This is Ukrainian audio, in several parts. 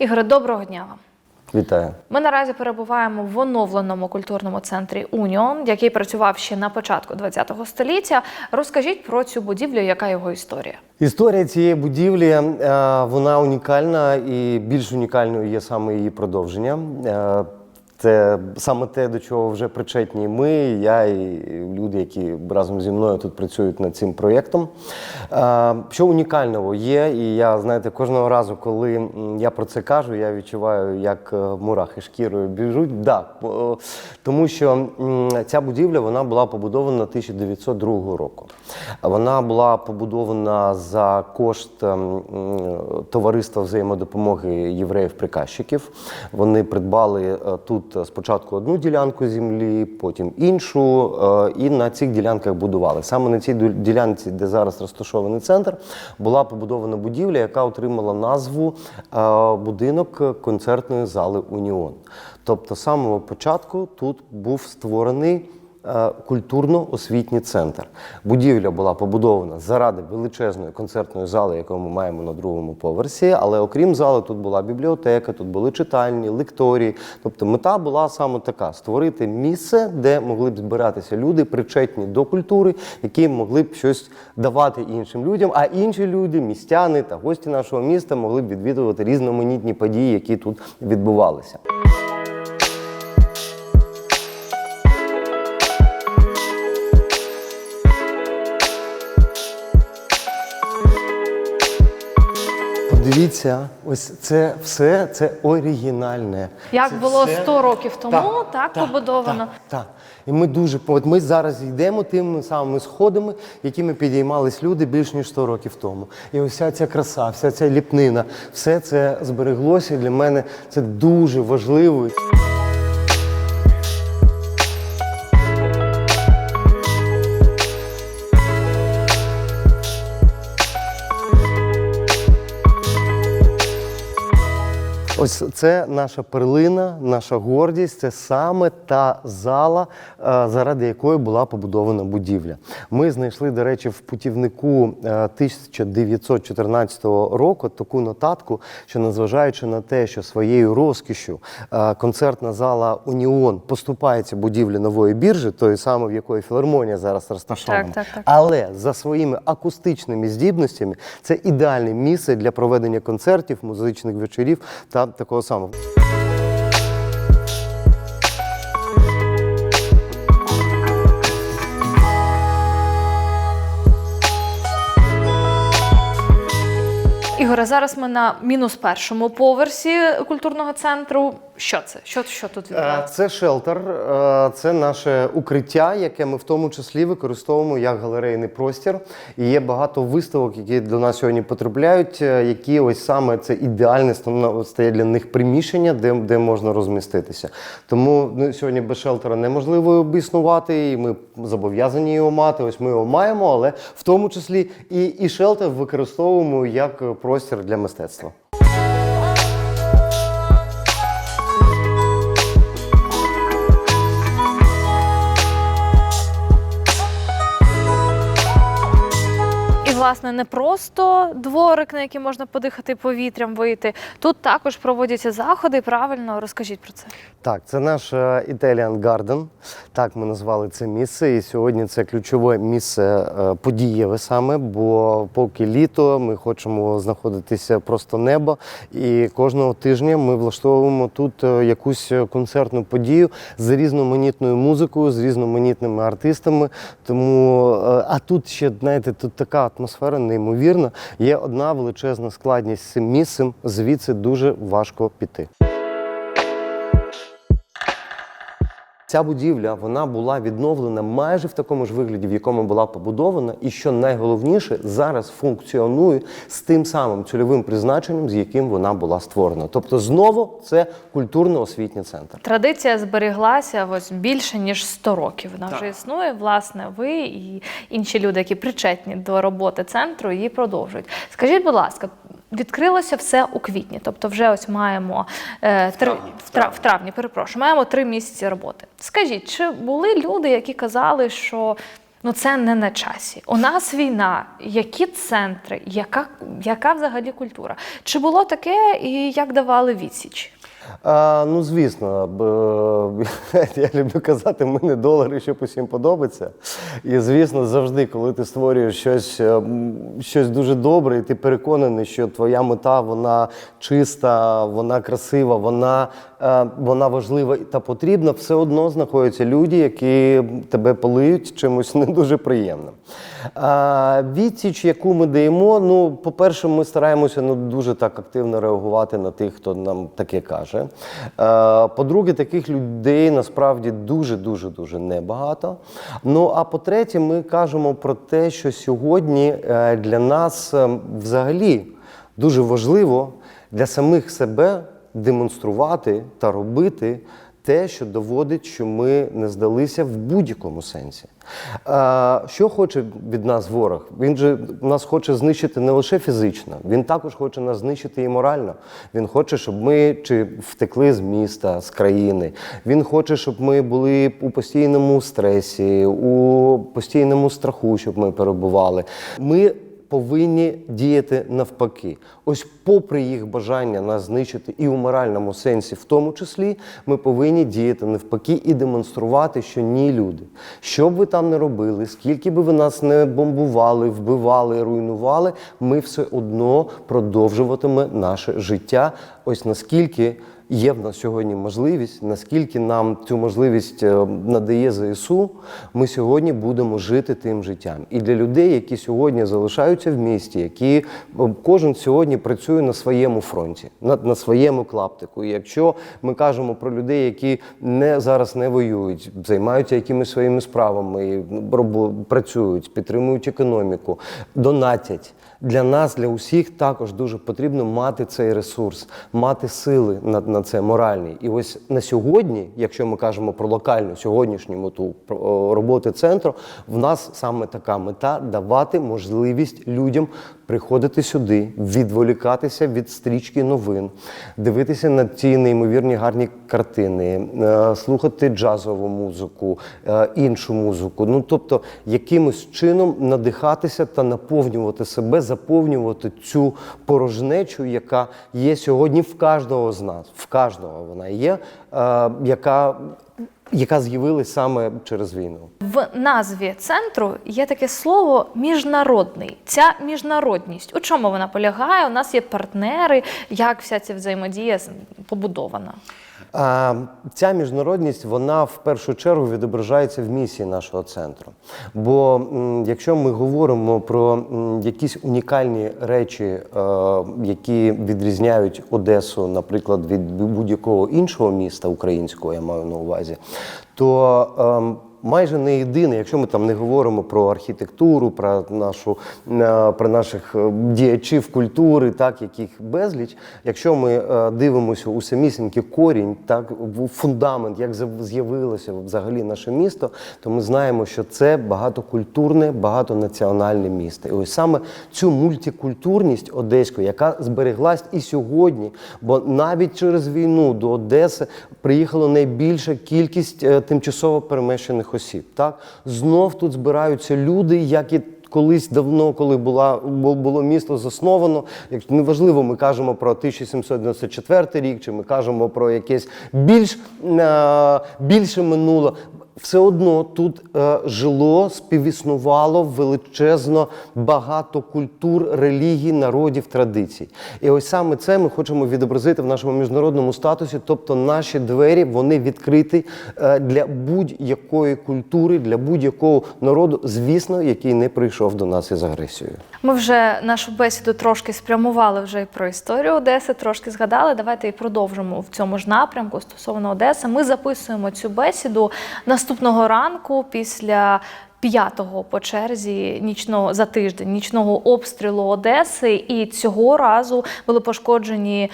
Ігоре, доброго дня вам. Вітаю. Ми наразі перебуваємо в оновленому культурному центрі Уніон, який працював ще на початку ХХ століття. Розкажіть про цю будівлю, яка його історія? Історія цієї будівлі е, вона унікальна і більш унікальною є саме її продовження. Е, Це саме те, до чого вже причетні ми, я і люди, які разом зі мною тут працюють над цим проєктом. Е, Що унікального є, і я знаєте, кожного разу, коли я про це кажу, я відчуваю, як е, мурахи шкірою біжуть. Да, тому що ця будівля вона була побудована 1902 року. Вона була побудована за кошт товариства взаємодопомоги євреїв-приказчиків. Вони придбали е, тут спочатку одну ділянку землі, потім іншу, е, і на цих ділянках будували. Саме на цій ділянці, де зараз розташований центр, була побудована будівля, яка отримала назву е, будинок концертної зали Уніон. Тобто, з самого початку тут був створений е, культурно-освітній центр. Будівля була побудована заради величезної концертної зали, яку ми маємо на другому поверсі. Але окрім зали, тут була бібліотека, тут були читальні, лекторії. Тобто мета була саме така: створити місце, де могли б збиратися люди, причетні до культури, які могли б щось давати іншим людям. А інші люди, містяни та гості нашого міста, могли б відвідувати різноманітні події, які тут відбувалися. Подивіться, ось це все це оригінальне. Як Це було все- 100 років тому, так, побудовано. Так, так. І ми дуже от ми зараз йдемо тими самими сходами, якими підіймались люди більш ніж 100 років тому. І ось ця краса, вся ця ліпнина, все це збереглося. І для мене це дуже важливо. Ось це наша перлина, наша гордість. Це саме та зала, е, заради якої була побудована будівля. Ми знайшли, до речі, в путівнику е, 1914 року таку нотатку, що незважаючи на те, що своєю розкішю е, концертна зала Уніон поступається будівлі нової біржі, тої самої, в якої філармонія зараз розташована. Так, так, так. Але за своїми акустичними здібностями це ідеальне місце для проведення концертів, музичних вечорів та такого самого. Ігоре, зараз ми на мінус першому поверсі культурного центру. Що це? Що, що тут Е, відбувається? Це шелтер, е, це наше укриття, яке ми в тому числі використовуємо як галерейний простір. І є багато виставок, які до нас сьогодні потрапляють, е, які ось саме це ідеальне стає для них приміщення, де, де можна розміститися. Тому ну, сьогодні без шелтера неможливо існувати, і ми зобов'язані його мати. Ось ми його маємо, але в тому числі і, і шелтер використовуємо як простір для мистецтва. Власне, не просто дворик, на який можна подихати повітрям, вийти. Тут також проводяться заходи. Правильно розкажіть про це. Так, це наш е, Italian Garden. Так ми назвали це місце. І сьогодні це ключове місце е, подієве саме, бо поки літо ми хочемо знаходитися просто небо. І кожного тижня ми влаштовуємо тут е, якусь концертну подію з різноманітною музикою, з різноманітними артистами. Тому, а тут ще, знаєте, тут така атмосфера неймовірна. Є одна величезна складність з місцем, звідси дуже важко піти. Ця будівля вона була відновлена майже в такому ж вигляді, в якому була побудована, і що найголовніше, зараз функціонує з тим самим цільовим призначенням, з яким вона була створена. Тобто, знову це культурно-освітній центр. Традиція зберіглася ось більше ніж 100 років. Вона вже існує. Власне, ви і інші люди, які причетні до роботи центру, її продовжують. Скажіть, будь ласка. Відкрилося все у квітні, тобто вже ось маємо е, три, в, травні, в травні, перепрошую, маємо три місяці роботи. Скажіть, чи були люди, які казали, що Ну це не на часі. У нас війна, які центри, яка, яка взагалі культура? Чи було таке і як давали відсіч? А, ну, звісно, б, я люблю казати, ми не долари, щоб усім подобається. І звісно, завжди, коли ти створюєш щось, е, щось дуже добре, і ти переконаний, що твоя мета вона чиста, вона красива, вона, е, вона важлива та потрібна, все одно знаходяться люди, які тебе полиють чимось не дуже приємним. Відсіч, яку ми даємо, ну, по-перше, ми стараємося ну, дуже так активно реагувати на тих, хто нам таке каже. Е, По-друге, таких людей насправді дуже дуже небагато. Ну а по-третє, ми кажемо про те, що сьогодні е, для нас е, взагалі дуже важливо для самих себе демонструвати та робити те, що доводить, що ми не здалися в будь-якому сенсі. Що хоче від нас ворог? Він же нас хоче знищити не лише фізично, він також хоче нас знищити і морально. Він хоче, щоб ми чи втекли з міста, з країни. Він хоче, щоб ми були у постійному стресі, у постійному страху, щоб ми перебували. Ми повинні діяти навпаки. Ось, попри їх бажання нас знищити і у моральному сенсі, в тому числі, ми повинні діяти навпаки і демонструвати, що ні, люди. Що б ви там не робили, скільки би ви нас не бомбували, вбивали, руйнували, ми все одно продовжуватиме наше життя. Ось наскільки. Є в нас сьогодні можливість, наскільки нам цю можливість е, надає ЗСУ, ми сьогодні будемо жити тим життям. І для людей, які сьогодні залишаються в місті, які е, кожен сьогодні працює на своєму фронті, на, на своєму клаптику. І якщо ми кажемо про людей, які не зараз не воюють, займаються якимись своїми справами, робо- працюють, підтримують економіку, донатять. Для нас, для усіх, також дуже потрібно мати цей ресурс, мати сили на, на це моральні. І ось на сьогодні, якщо ми кажемо про локальну сьогоднішню мету роботи центру, в нас саме така мета давати можливість людям приходити сюди, відволікатися від стрічки новин, дивитися на ті неймовірні гарні картини, е, слухати джазову музику, е, іншу музику. Ну тобто, якимось чином надихатися та наповнювати себе, заповнювати цю порожнечу, яка є сьогодні в кожного з нас. В кожного вона є, е, яка, яка з'явилась саме через війну. В назві центру є таке слово міжнародний. Ця міжнародність. У чому вона полягає? У нас є партнери, як вся ця взаємодія побудована. А, ця міжнародність вона в першу чергу відображається в місії нашого центру. Бо якщо ми говоримо про якісь унікальні речі, е, які відрізняють Одесу, наприклад, від будь-якого іншого міста українського, я маю на увазі, то ем, Майже не єдине, якщо ми там не говоримо про архітектуру, про нашу е, про наших е, діячів культури, так яких безліч. Якщо ми е, дивимося у самісінький корінь, так фундамент, як з'явилося взагалі наше місто, то ми знаємо, що це багатокультурне, багатонаціональне місто. І ось саме цю мультикультурність одеську, яка збереглась і сьогодні, бо навіть через війну до Одеси приїхало найбільша кількість тимчасово переміщених осіб. Так знов тут збираються люди, як і колись давно, коли була було місто засновано. Як неважливо, ми кажемо про 1794 рік, чи ми кажемо про якесь більш е, більше минуле. Все одно тут е, жило, співіснувало величезно багато культур, релігій, народів, традицій. І ось саме це ми хочемо відобразити в нашому міжнародному статусі. Тобто наші двері вони відкриті е, для будь-якої культури, для будь-якого народу, звісно, який не прийшов до нас із агресією. Ми вже нашу бесіду трошки спрямували вже і про історію Одеси, трошки згадали. Давайте і продовжимо в цьому ж напрямку стосовно Одеси. Ми записуємо цю бесіду наступного ранку після. П'ятого по черзі нічного за тиждень нічного обстрілу Одеси, і цього разу були пошкоджені.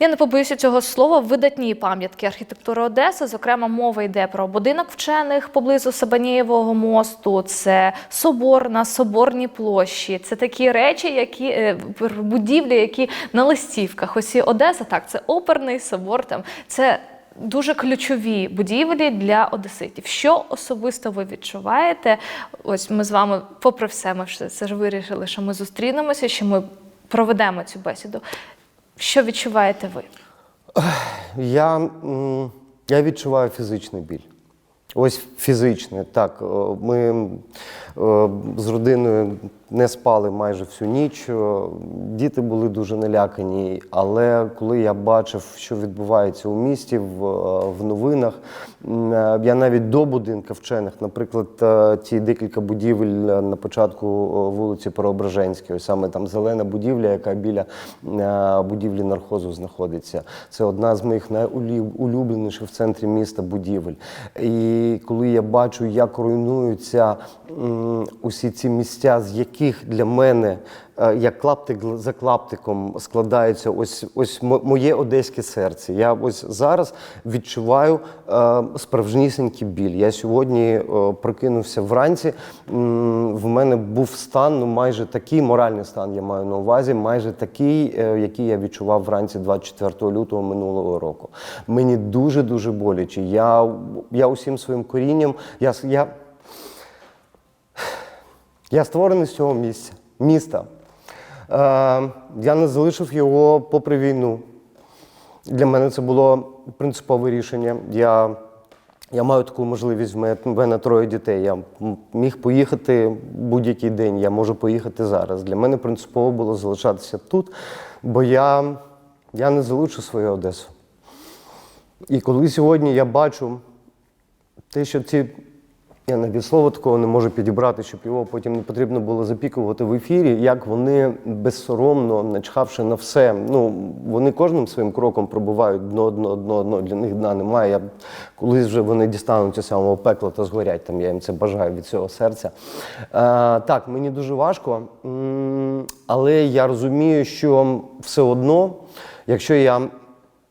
Я не побоюся цього слова. Видатні пам'ятки архітектури Одеси. Зокрема, мова йде про будинок вчених поблизу Сабанієвого мосту. Це собор на соборній площі. Це такі речі, які е, будівлі, які на листівках. Ось і Одеса, так, це оперний собор. Там це дуже ключові будівлі для одеситів. Що особисто ви відчуваєте? Ось ми з вами, попри все, ми все ж вирішили, що ми зустрінемося, що ми проведемо цю бесіду. Що відчуваєте ви? Я, я відчуваю фізичний біль. Ось фізичний. Так, ми з родиною не спали майже всю ніч. Діти були дуже налякані. Але коли я бачив, що відбувається у місті в, е, в новинах, е, я навіть до будинка вчених, наприклад, е, ті декілька будівель на початку вулиці Преображенській, ось саме там зелена будівля, яка біля будівлі нархозу знаходиться. Це одна з моїх найулюбленіших в центрі міста будівель. І коли я бачу, як руйнуються усі ці місця, з яких для мене е, як клаптик за клаптиком складається ось ось мо- моє одеське серце. Я ось зараз відчуваю е, справжнісінький біль. Я сьогодні е, прокинувся вранці. В мене був стан, ну майже такий моральний стан, я маю на увазі, майже такий, який я відчував вранці 24 лютого минулого року. Мені дуже дуже боляче. Я, я усім своїм корінням. Я, я, я створений з цього місця, міста. Е, я не залишив його попри війну. Для мене це було принципове рішення. Я, я маю таку можливість, в мене, троє дітей. Я міг поїхати будь-який день, я можу поїхати зараз. Для мене принципово було залишатися тут, бо я, я не залишу свою Одесу. І коли сьогодні я бачу те, що ці. Я навіть слова такого не можу підібрати, щоб його потім не потрібно було запікувати в ефірі, як вони безсоромно, начхавши на все. Ну, вони кожним своїм кроком пробувають дно, дно, дно, дно. Для них дна немає. Колись вже вони дістануться самого пекла та згорять. Там, я їм це бажаю від цього серця. Е, так, мені дуже важко, але я розумію, що все одно, якщо я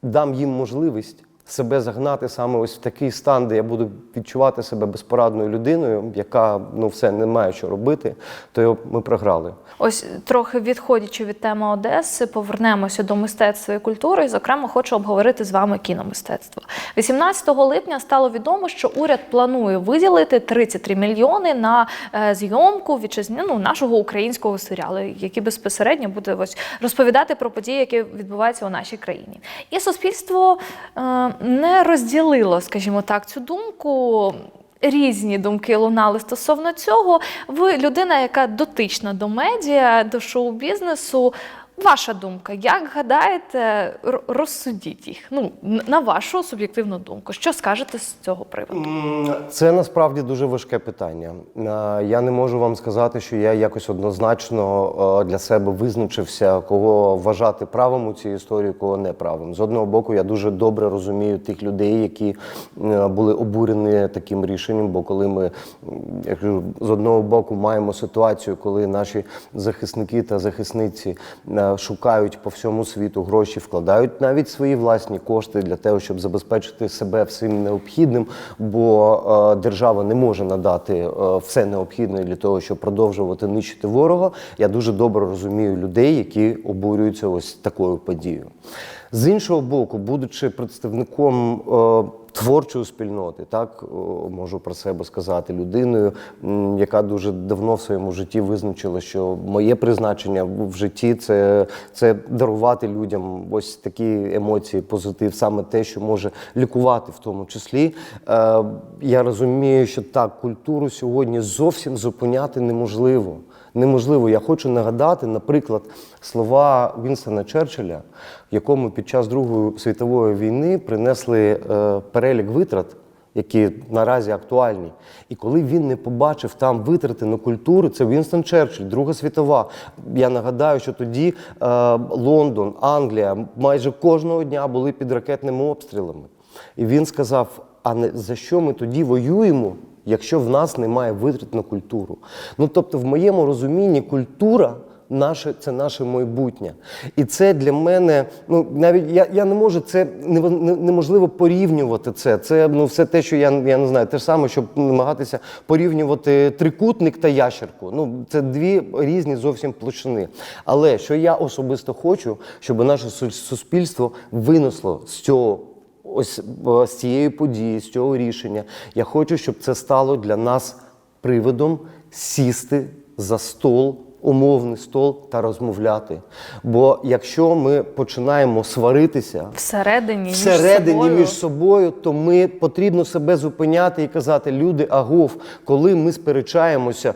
дам їм можливість себе загнати саме ось в такий стан, де я буду відчувати себе безпорадною людиною, яка ну все не має що робити, то ми програли. Ось трохи відходячи від теми Одеси, повернемося до мистецтва і культури. І, зокрема, хочу обговорити з вами кіномистецтво. 18 липня стало відомо, що уряд планує виділити 33 мільйони на е, зйомку вітчизня, ну, нашого українського серіалу, який безпосередньо буде ось розповідати про події, які відбуваються у нашій країні. І суспільство е, не розділило, скажімо так, цю думку. Різні думки лунали стосовно цього. Ви людина, яка дотична до медіа, до шоу-бізнесу. Ваша думка, як гадаєте, розсудіть їх? Ну, на вашу суб'єктивну думку. Що скажете з цього приводу? Це насправді дуже важке питання. Я не можу вам сказати, що я якось однозначно для себе визначився, кого вважати правим у цій історії, кого не правим. З одного боку, я дуже добре розумію тих людей, які були обурені таким рішенням. Бо коли ми м, я кажу, з одного боку маємо ситуацію, коли наші захисники та захисниці шукають по всьому світу гроші, вкладають навіть свої власні кошти для того, щоб забезпечити себе всім необхідним, бо е, держава не може надати е, все необхідне для того, щоб продовжувати нищити ворога. Я дуже добре розумію людей, які обурюються ось такою подією. З іншого боку, будучи представником е, творчої спільноти, так о, можу про себе сказати, людиною, яка дуже давно в своєму житті визначила, що моє призначення в житті це, це дарувати людям ось такі емоції, позитив, саме те, що може лікувати в тому числі. Е, я розумію, що так, культуру сьогодні зовсім зупиняти неможливо. Неможливо. Я хочу нагадати, наприклад, слова Вінстона Черчилля, якому під час Другої світової війни принесли е, перелік витрат, які наразі актуальні. І коли він не побачив там витрати на культуру, це Вінстон Черчилль, Друга світова. Я нагадаю, що тоді е, Лондон, Англія майже кожного дня були під ракетними обстрілами. І він сказав: а не за що ми тоді воюємо? якщо в нас немає витрат на культуру. Ну тобто, в моєму розумінні, культура. Наше це наше майбутнє, і це для мене. Ну навіть я я не можу це не- не- неможливо порівнювати це. Це ну все те, що я я не знаю, те ж саме, щоб намагатися порівнювати трикутник та ящерку. Ну це дві різні зовсім площини. Але що я особисто хочу, щоб наше суспільство винесло з цього ось е, з цієї події, з цього рішення, я хочу, щоб це стало для нас приводом сісти за стол, умовний стол та розмовляти. Бо якщо ми починаємо сваритися, Всередині, всередині між собою. між собою, то ми потрібно себе зупиняти і казати: люди, агов, коли ми сперечаємося,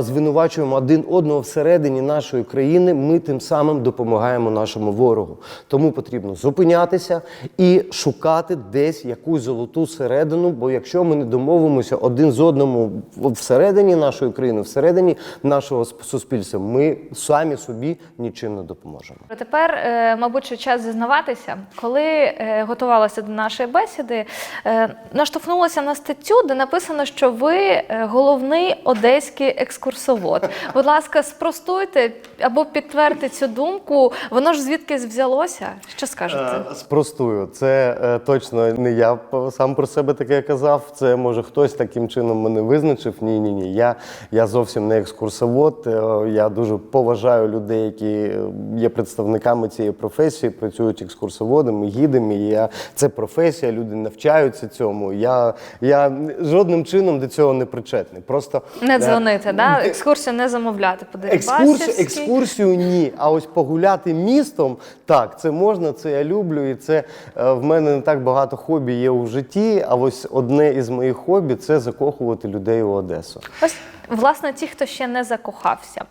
звинувачуємо один одного всередині нашої країни, ми тим самим допомагаємо нашому ворогу. Тому потрібно зупинятися і шукати десь якусь золоту середину. Бо якщо ми не домовимося один з одному всередині нашої країни, всередині нашого сп- суспільства, ми самі собі нічим не допоможемо. Тепер, е, мабуть, що час зізнаватися, коли е, готувалася до нашої бесіди, е, наштовхнулася на статтю, де написано, що ви головний одеський екскурсовод. Будь ласка, спростуйте або підтвердьте цю думку. Воно ж звідкись взялося? Що скажете? Спростую, це точно не я сам про себе таке казав. Це може хтось таким чином мене визначив. Ні, ні, ні. Я, я зовсім не екскурсовод. Е, Я дуже поважаю людей, які е, є представниками цієї професії, працюють екскурсоводами, гідами. І Я це професія, люди навчаються цьому. Я, я жодним чином до цього не причетний. Просто Не е, дзвонити, да? екскурсію не замовляти по Екскурсію, екскурсію ні. А ось погуляти містом, так, це можна, це я люблю. І це е, в мене не так багато хобі є у житті. А ось одне із моїх хобі це закохувати людей у Одесу. Ось, власне, ті, хто ще не закохався.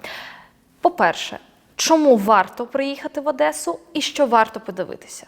По-перше, чому варто приїхати в Одесу і що варто подивитися?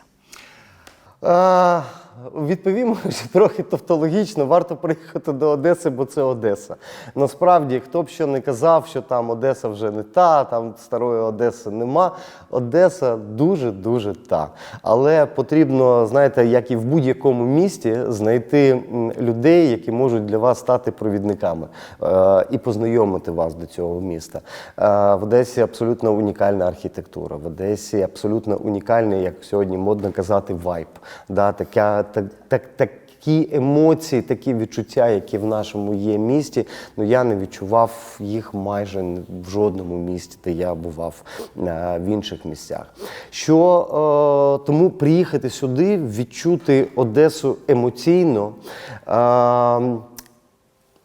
А, відповімо що трохи тавтологічно, варто приїхати до Одеси, бо це Одеса. Насправді, хто б що не казав, що там Одеса вже не та, там старої Одеси нема. Одеса дуже-дуже та. Але потрібно, знаєте, як і в будь-якому місті, знайти людей, які можуть для вас стати провідниками е, і познайомити вас до цього міста. Е, в Одесі абсолютно унікальна архітектура. В Одесі абсолютно унікальний, як сьогодні модно казати, вайб. Да, така, так, так, такі емоції, такі відчуття, які в нашому є місті. Ну я не відчував їх майже в жодному місті, де я бував е, в інших місцях. Що е, тому приїхати сюди, відчути Одесу емоційно. Е,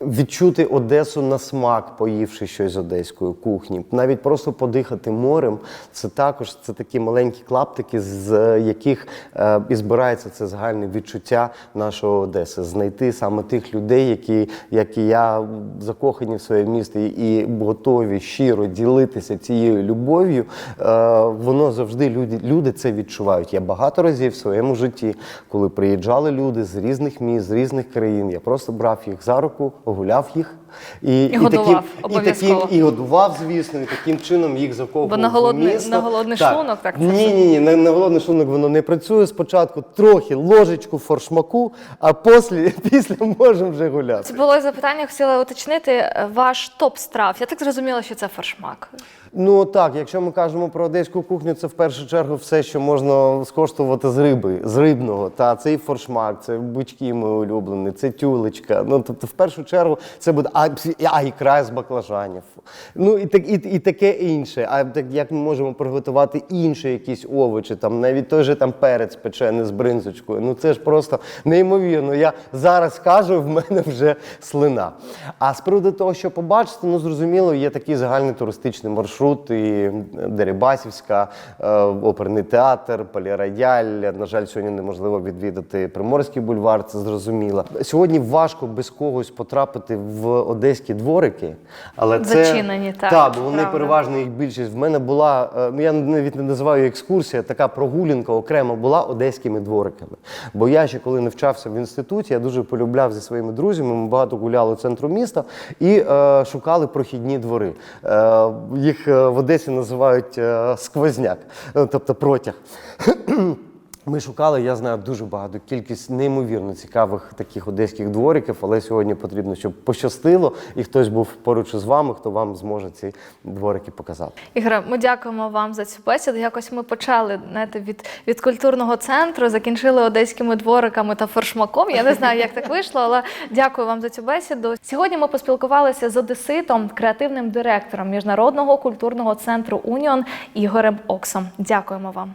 Відчути Одесу на смак, поївши щось з одеської кухні, навіть просто подихати морем. Це також це такі маленькі клаптики, з яких е, і збирається це загальне відчуття нашої Одеси. Знайти саме тих людей, які, як і я, закохані в своє місто і готові щиро ділитися цією любов'ю. Е, воно завжди люди, люди це відчувають. Я багато разів в своєму житті, коли приїжджали люди з різних міст, з різних країн, я просто брав їх за руку, гуляв їх і, годував, таким, і таким і годував, звісно, і таким чином їх заковував. Бо на голодний- місто. на голодний шлунок так це Ні, ні, ні, на, на голодний шлунок воно не працює. Спочатку трохи ложечку форшмаку, а після, після можемо вже гуляти. Це було запитання, хотіла уточнити е, ваш топ страв. Я так зрозуміла, що це фаршмак. Ну так, якщо ми кажемо про одеську кухню, це в першу чергу все, що можна скоштувати з риби, з рибного. Та це і форшмак, це бички мої улюблені, це тюлечка. Ну тобто, в першу чергу, це буде а, а ікра з баклажанів. Ну і так і, і таке інше. А так як ми можемо приготувати інші якісь овочі, там навіть той же там перець печений з бринзочкою. Ну це ж просто неймовірно. Я зараз кажу, в мене вже слина. А з приводу того, що побачити, ну зрозуміло, є такий загальний туристичний маршрут, і Дерибасівська, е, оперний театр, полірояль. На жаль, сьогодні неможливо відвідати Приморський бульвар, це зрозуміло. Сьогодні важко без когось потрапити в одеські дворики, але це Зачинені, так, Та, бо вони правда. переважно їх більшість. В мене була, е, ну я навіть не називаю екскурсія, така прогулянка окремо була одеськими двориками. Бо я ще коли навчався в інституті, я дуже полюбляв зі своїми друзями. Ми багато гуляли центру міста і е, шукали прохідні двори. Е, їх е, в Одесі називають е, сквозняк, тобто протяг. Ми шукали, я знаю дуже багато кількість неймовірно цікавих таких одеських двориків, але сьогодні потрібно, щоб пощастило, і хтось був поруч із вами, хто вам зможе ці дворики показати. Ігоре, ми дякуємо вам за цю бесіду. Якось ми почали знаєте, від, від культурного центру, закінчили одеськими двориками та форшмаком. Я не знаю, як так вийшло, але дякую вам за цю бесіду. Сьогодні ми поспілкувалися з одеситом, креативним директором міжнародного культурного центру Уніон Ігорем Оксом. Дякуємо вам.